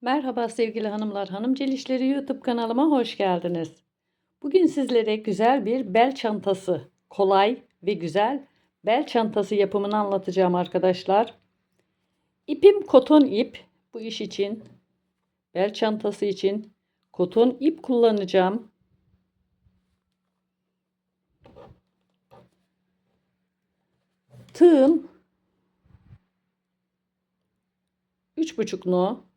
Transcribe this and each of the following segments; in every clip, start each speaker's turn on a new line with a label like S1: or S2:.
S1: Merhaba sevgili hanımlar, hanım celişleri YouTube kanalıma hoş geldiniz. Bugün sizlere güzel bir bel çantası, kolay ve güzel bel çantası yapımını anlatacağım arkadaşlar. İpim koton ip. Bu iş için bel çantası için koton ip kullanacağım. Tığım 3,5 no.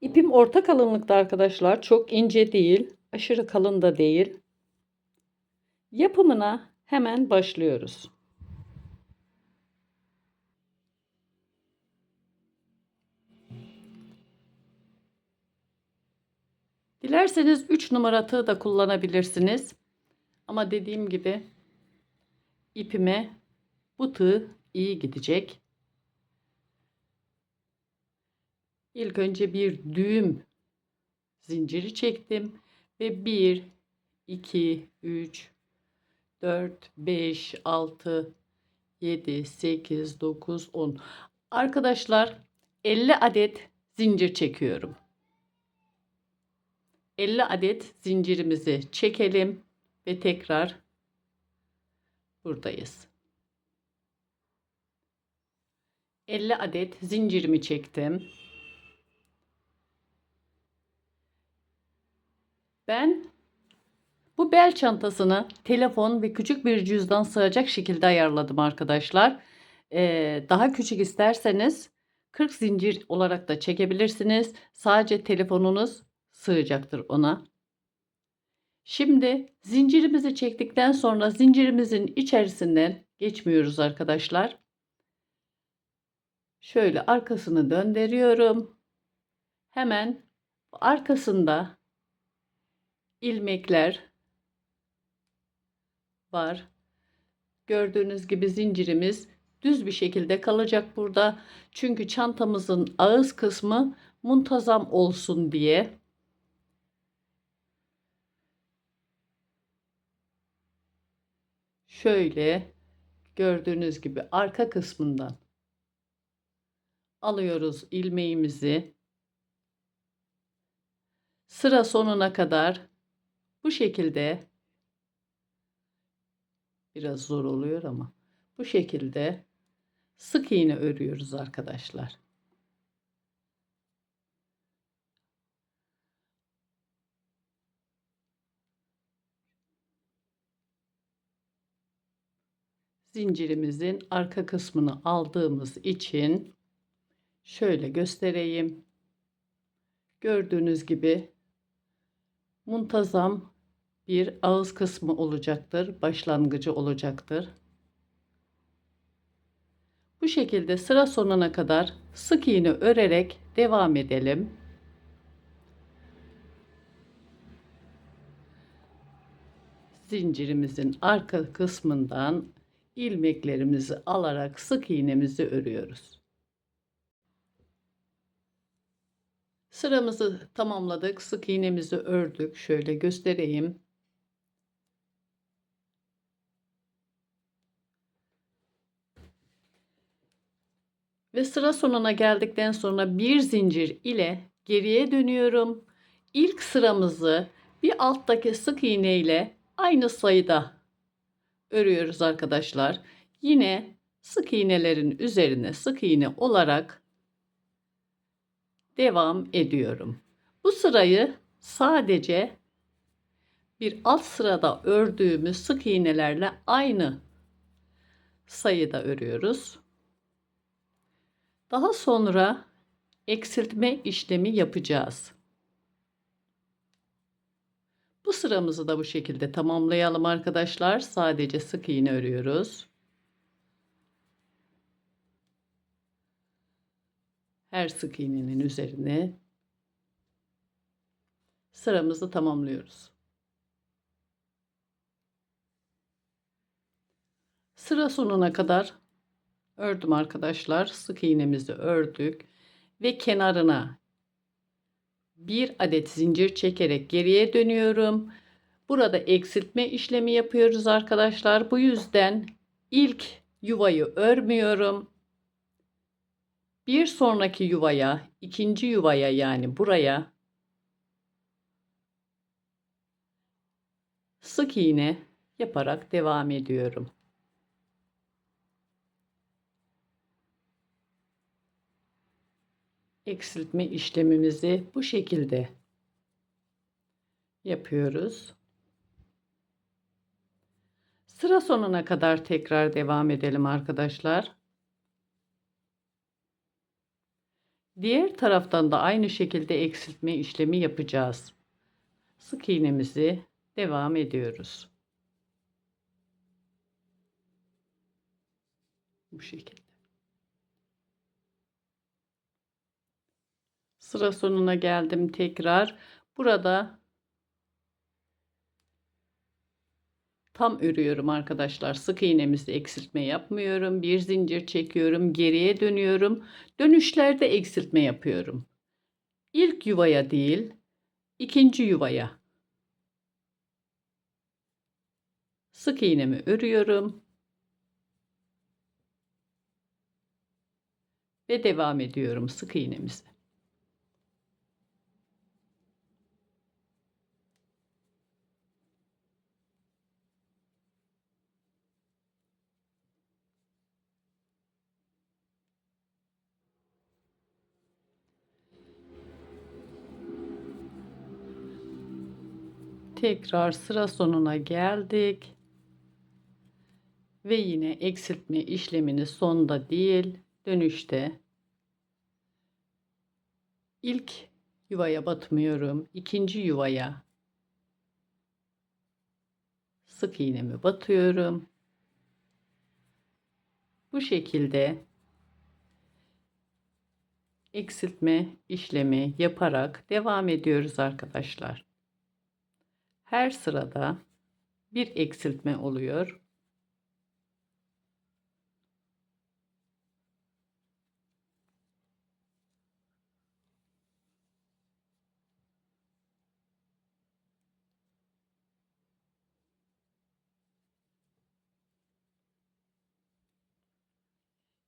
S1: İpim orta kalınlıkta arkadaşlar. Çok ince değil. Aşırı kalın da değil. Yapımına hemen başlıyoruz. Dilerseniz 3 numara tığ da kullanabilirsiniz. Ama dediğim gibi ipime bu tığ iyi gidecek. İlk önce bir düğüm zinciri çektim ve 1 2 3 4 5 6 7 8 9 10 Arkadaşlar 50 adet zincir çekiyorum. 50 adet zincirimizi çekelim ve tekrar buradayız. 50 adet zincirimi çektim. Ben bu bel çantasını telefon ve küçük bir cüzdan sığacak şekilde ayarladım arkadaşlar. Ee, daha küçük isterseniz 40 zincir olarak da çekebilirsiniz. Sadece telefonunuz sığacaktır ona. Şimdi zincirimizi çektikten sonra zincirimizin içerisinden geçmiyoruz arkadaşlar. Şöyle arkasını döndürüyorum. Hemen arkasında ilmekler var. Gördüğünüz gibi zincirimiz düz bir şekilde kalacak burada. Çünkü çantamızın ağız kısmı muntazam olsun diye. Şöyle gördüğünüz gibi arka kısmından alıyoruz ilmeğimizi. Sıra sonuna kadar bu şekilde biraz zor oluyor ama bu şekilde sık iğne örüyoruz arkadaşlar. Zincirimizin arka kısmını aldığımız için şöyle göstereyim. Gördüğünüz gibi muntazam bir ağız kısmı olacaktır. Başlangıcı olacaktır. Bu şekilde sıra sonuna kadar sık iğne örerek devam edelim. Zincirimizin arka kısmından ilmeklerimizi alarak sık iğnemizi örüyoruz. Sıramızı tamamladık. Sık iğnemizi ördük. Şöyle göstereyim. Ve sıra sonuna geldikten sonra bir zincir ile geriye dönüyorum. İlk sıramızı bir alttaki sık iğne ile aynı sayıda örüyoruz arkadaşlar. Yine sık iğnelerin üzerine sık iğne olarak devam ediyorum. Bu sırayı sadece bir alt sırada ördüğümüz sık iğnelerle aynı sayıda örüyoruz. Daha sonra eksiltme işlemi yapacağız. Bu sıramızı da bu şekilde tamamlayalım arkadaşlar. Sadece sık iğne örüyoruz. Her sık iğnenin üzerine sıramızı tamamlıyoruz. Sıra sonuna kadar ördüm arkadaşlar. Sık iğnemizi ördük ve kenarına bir adet zincir çekerek geriye dönüyorum. Burada eksiltme işlemi yapıyoruz arkadaşlar. Bu yüzden ilk yuvayı örmüyorum. Bir sonraki yuvaya, ikinci yuvaya yani buraya sık iğne yaparak devam ediyorum. Eksiltme işlemimizi bu şekilde yapıyoruz. Sıra sonuna kadar tekrar devam edelim arkadaşlar. Diğer taraftan da aynı şekilde eksiltme işlemi yapacağız. Sık iğnemizi devam ediyoruz. Bu şekilde. Sıra sonuna geldim tekrar. Burada tam örüyorum arkadaşlar. Sık iğnemizde eksiltme yapmıyorum. Bir zincir çekiyorum. Geriye dönüyorum. Dönüşlerde eksiltme yapıyorum. İlk yuvaya değil, ikinci yuvaya. Sık iğnemi örüyorum. Ve devam ediyorum sık iğnemizi. Tekrar sıra sonuna geldik. Ve yine eksiltme işlemini sonda değil, dönüşte ilk yuvaya batmıyorum. ikinci yuvaya sık iğnemi batıyorum. Bu şekilde eksiltme işlemi yaparak devam ediyoruz arkadaşlar. Her sırada bir eksiltme oluyor.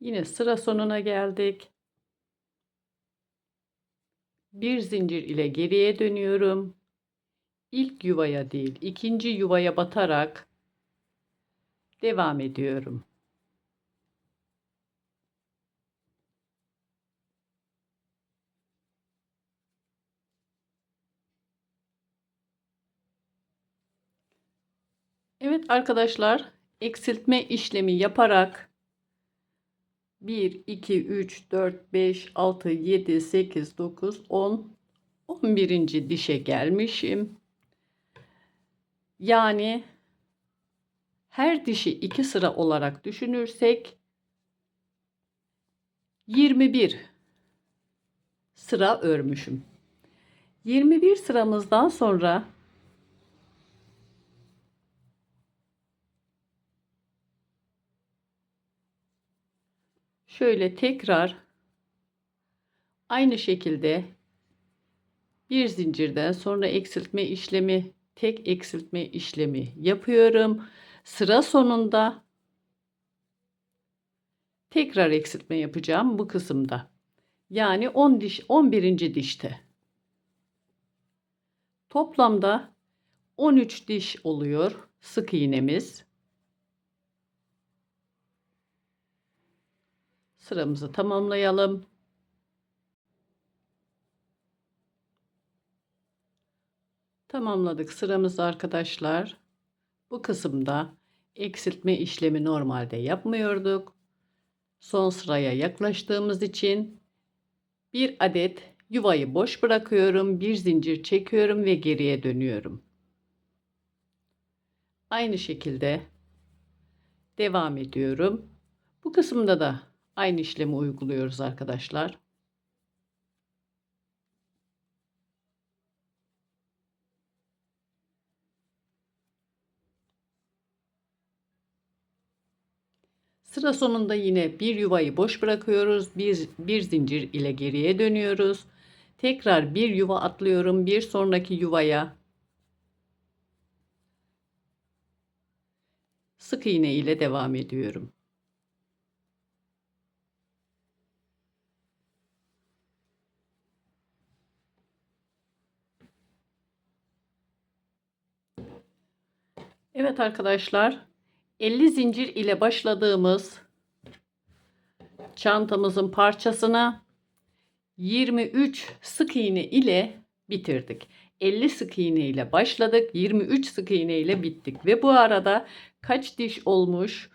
S1: Yine sıra sonuna geldik. Bir zincir ile geriye dönüyorum. İlk yuvaya değil, ikinci yuvaya batarak devam ediyorum. Evet arkadaşlar, eksiltme işlemi yaparak 1, 2, 3, 4, 5, 6, 7, 8, 9, 10, 11. dişe gelmişim. Yani her dişi iki sıra olarak düşünürsek 21 sıra örmüşüm. 21 sıramızdan sonra şöyle tekrar aynı şekilde bir zincirden sonra eksiltme işlemi tek eksiltme işlemi yapıyorum. Sıra sonunda tekrar eksiltme yapacağım bu kısımda. Yani 10 diş 11. dişte. Toplamda 13 diş oluyor sık iğnemiz. Sıramızı tamamlayalım. Tamamladık sıramızı arkadaşlar. Bu kısımda eksiltme işlemi normalde yapmıyorduk. Son sıraya yaklaştığımız için bir adet yuvayı boş bırakıyorum. Bir zincir çekiyorum ve geriye dönüyorum. Aynı şekilde devam ediyorum. Bu kısımda da aynı işlemi uyguluyoruz arkadaşlar. Sıra sonunda yine bir yuvayı boş bırakıyoruz. Bir, bir zincir ile geriye dönüyoruz. Tekrar bir yuva atlıyorum. Bir sonraki yuvaya sık iğne ile devam ediyorum. Evet arkadaşlar 50 zincir ile başladığımız çantamızın parçasına 23 sık iğne ile bitirdik. 50 sık iğne ile başladık. 23 sık iğne ile bittik. Ve bu arada kaç diş olmuş?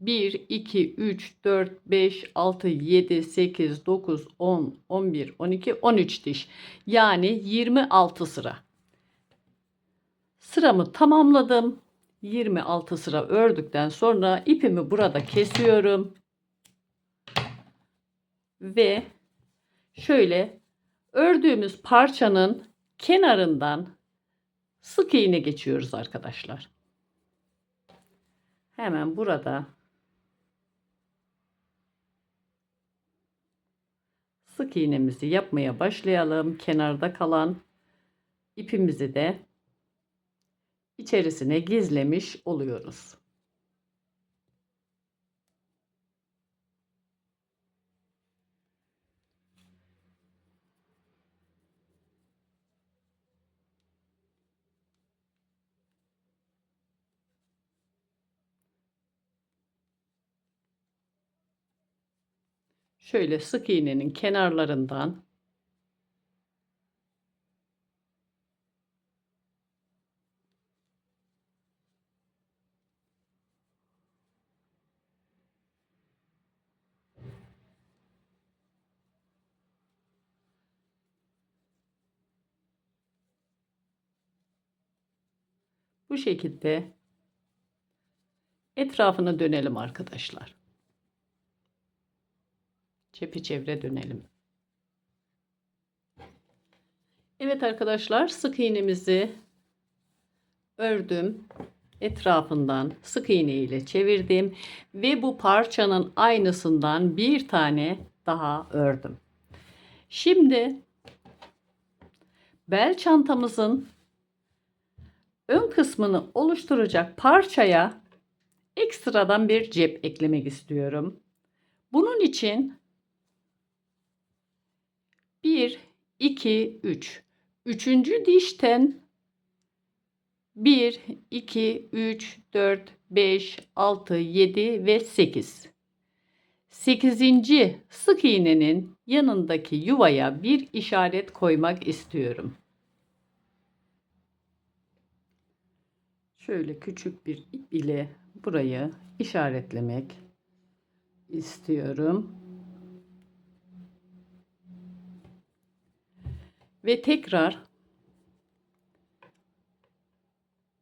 S1: 1, 2, 3, 4, 5, 6, 7, 8, 9, 10, 11, 12, 13 diş. Yani 26 sıra. Sıramı tamamladım. 26 sıra ördükten sonra ipimi burada kesiyorum. Ve şöyle ördüğümüz parçanın kenarından sık iğne geçiyoruz arkadaşlar. Hemen burada sık iğnemizi yapmaya başlayalım. Kenarda kalan ipimizi de içerisine gizlemiş oluyoruz. Şöyle sık iğnenin kenarlarından Bu şekilde etrafını dönelim arkadaşlar. Çepeçevre dönelim. Evet arkadaşlar sık iğnemizi ördüm. Etrafından sık iğne ile çevirdim ve bu parçanın aynısından bir tane daha ördüm. Şimdi bel çantamızın ön kısmını oluşturacak parçaya ekstradan bir cep eklemek istiyorum. Bunun için 1, 2, 3. Üçüncü dişten 1, 2, 3, 4, 5, 6, 7 ve 8. 8. sık iğnenin yanındaki yuvaya bir işaret koymak istiyorum. Şöyle küçük bir ip ile burayı işaretlemek istiyorum. Ve tekrar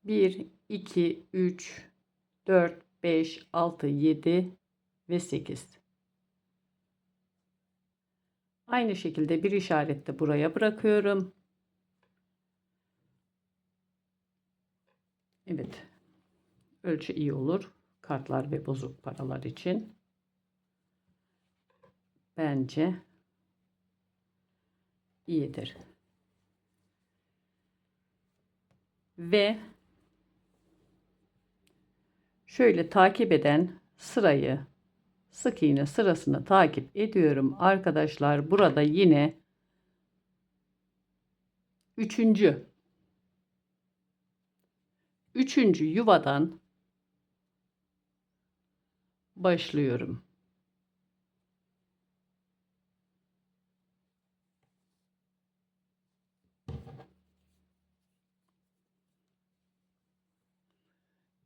S1: 1, 2, 3, 4, 5, 6, 7 ve 8. Aynı şekilde bir işaret de buraya bırakıyorum. Evet. Ölçü iyi olur. Kartlar ve bozuk paralar için. Bence iyidir. Ve şöyle takip eden sırayı sık iğne sırasını takip ediyorum arkadaşlar. Burada yine üçüncü üçüncü yuvadan başlıyorum.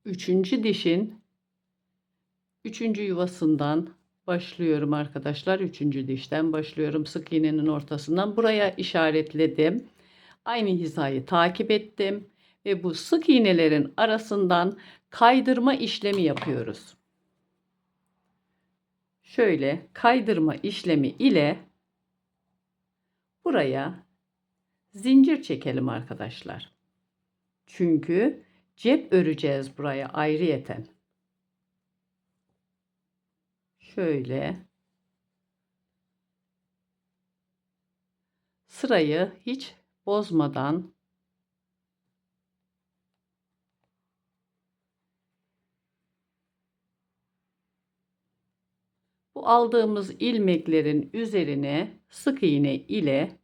S1: Üçüncü dişin üçüncü yuvasından başlıyorum arkadaşlar. Üçüncü dişten başlıyorum. Sık iğnenin ortasından buraya işaretledim. Aynı hizayı takip ettim ve bu sık iğnelerin arasından kaydırma işlemi yapıyoruz. Şöyle kaydırma işlemi ile buraya zincir çekelim arkadaşlar. Çünkü cep öreceğiz buraya ayrıyeten. Şöyle sırayı hiç bozmadan Bu aldığımız ilmeklerin üzerine sık iğne ile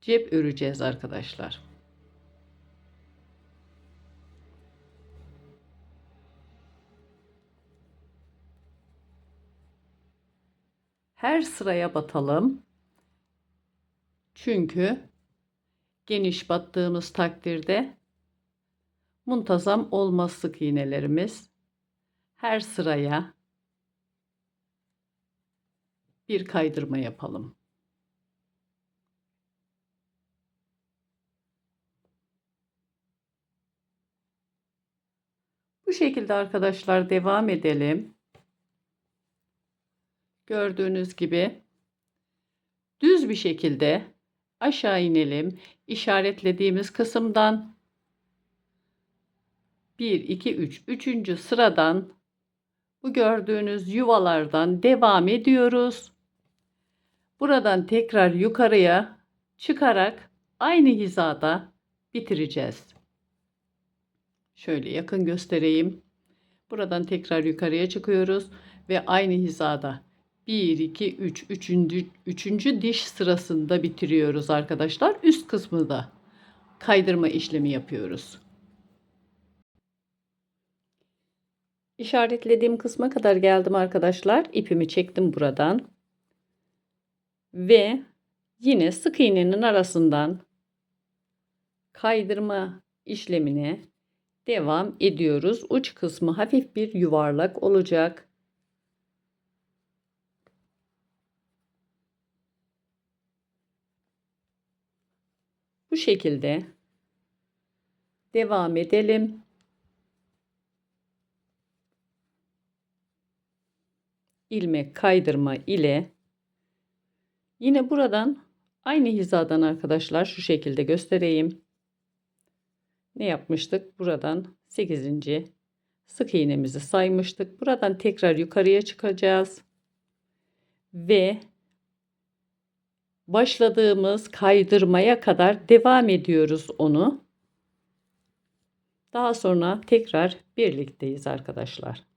S1: cep öreceğiz arkadaşlar. Her sıraya batalım. Çünkü geniş battığımız takdirde muntazam olmaz sık iğnelerimiz. Her sıraya bir kaydırma yapalım. Bu şekilde arkadaşlar devam edelim. Gördüğünüz gibi düz bir şekilde aşağı inelim. İşaretlediğimiz kısımdan 1 2 3 3. sıradan bu gördüğünüz yuvalardan devam ediyoruz. Buradan tekrar yukarıya çıkarak aynı hizada bitireceğiz. Şöyle yakın göstereyim. Buradan tekrar yukarıya çıkıyoruz ve aynı hizada 1 2 3 3. 3. diş sırasında bitiriyoruz arkadaşlar. Üst kısmı da kaydırma işlemi yapıyoruz. İşaretlediğim kısma kadar geldim arkadaşlar. İpimi çektim buradan. Ve yine sık iğnenin arasından kaydırma işlemine devam ediyoruz. Uç kısmı hafif bir yuvarlak olacak. Bu şekilde devam edelim. ilmek kaydırma ile yine buradan aynı hizadan arkadaşlar şu şekilde göstereyim. Ne yapmıştık? Buradan 8. sık iğnemizi saymıştık. Buradan tekrar yukarıya çıkacağız. Ve başladığımız kaydırmaya kadar devam ediyoruz onu. Daha sonra tekrar birlikteyiz arkadaşlar.